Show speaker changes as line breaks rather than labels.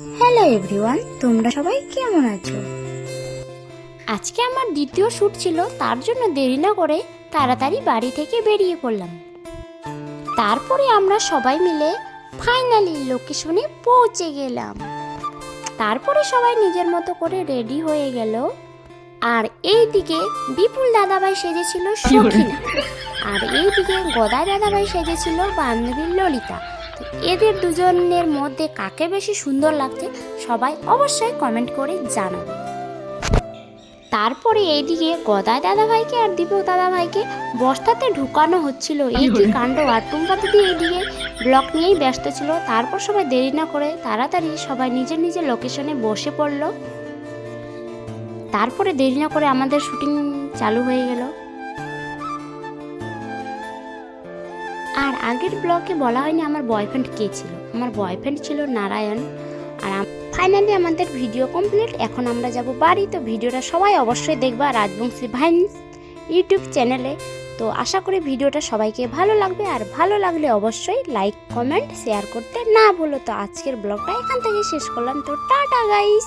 Hello everyone তোমরা সবাই কেমন আছো?
আজকে আমার দ্বিতীয় শ্যুট ছিল তার জন্য দেরি না করে তাড়াতাড়ি বাড়ি থেকে বেরিয়ে পড়লাম। তারপরে আমরা সবাই মিলে ফাইনালি লোকেশনে পৌঁছে গেলাম। তারপরে সবাই নিজের মতো করে রেডি হয়ে গেল। আর এইদিকে বিপুল দাদাভাই সেজেছিল সখিনা। আর এইদিকে গদাই দাদাভাই সেজেছিল বান্ধবী ললিতা। এদের দুজনের মধ্যে কাকে বেশি সুন্দর লাগছে সবাই অবশ্যই কমেন্ট করে জানাবে। তারপরে এইদিকে গদাই দাদাভাইকে আর দীপক দাদাভাইকে বস্তাতে ঢুকানো হচ্ছিল। এই কি কাণ্ড আর টুম্পা দিদি এইদিকে ব্লক নিয়েই ব্যস্ত ছিল। তারপর সবাই দেরি না করে তাড়াতাড়ি সবাই নিজের নিজের লোকেশনে বসে পড়ল। তারপরে দেরি না করে আমাদের শুটিং চালু হয়ে গেল। আর আগের ব্লগে বলা হয়নি আমার বয়ফ্রেন্ড কে ছিল। আমার বয়ফ্রেন্ড ছিল নারায়ণ। আর ফাইনালি আমাদের ভিডিও কমপ্লিট এখন আমরা যাব বাড়ি। তো ভিডিওটা সবাই অবশ্যই দেখবা রাজবংশী ভাইন ইউটিউব চ্যানেলে তো আশা করি ভিডিওটা সবাইকে ভালো লাগবে। আর ভালো লাগলে অবশ্যই লাইক কমেন্ট শেয়ার করতে না ভুলো। তো আজকের ব্লগটা এখান থেকে শেষ করলাম। তো টাটা গাইস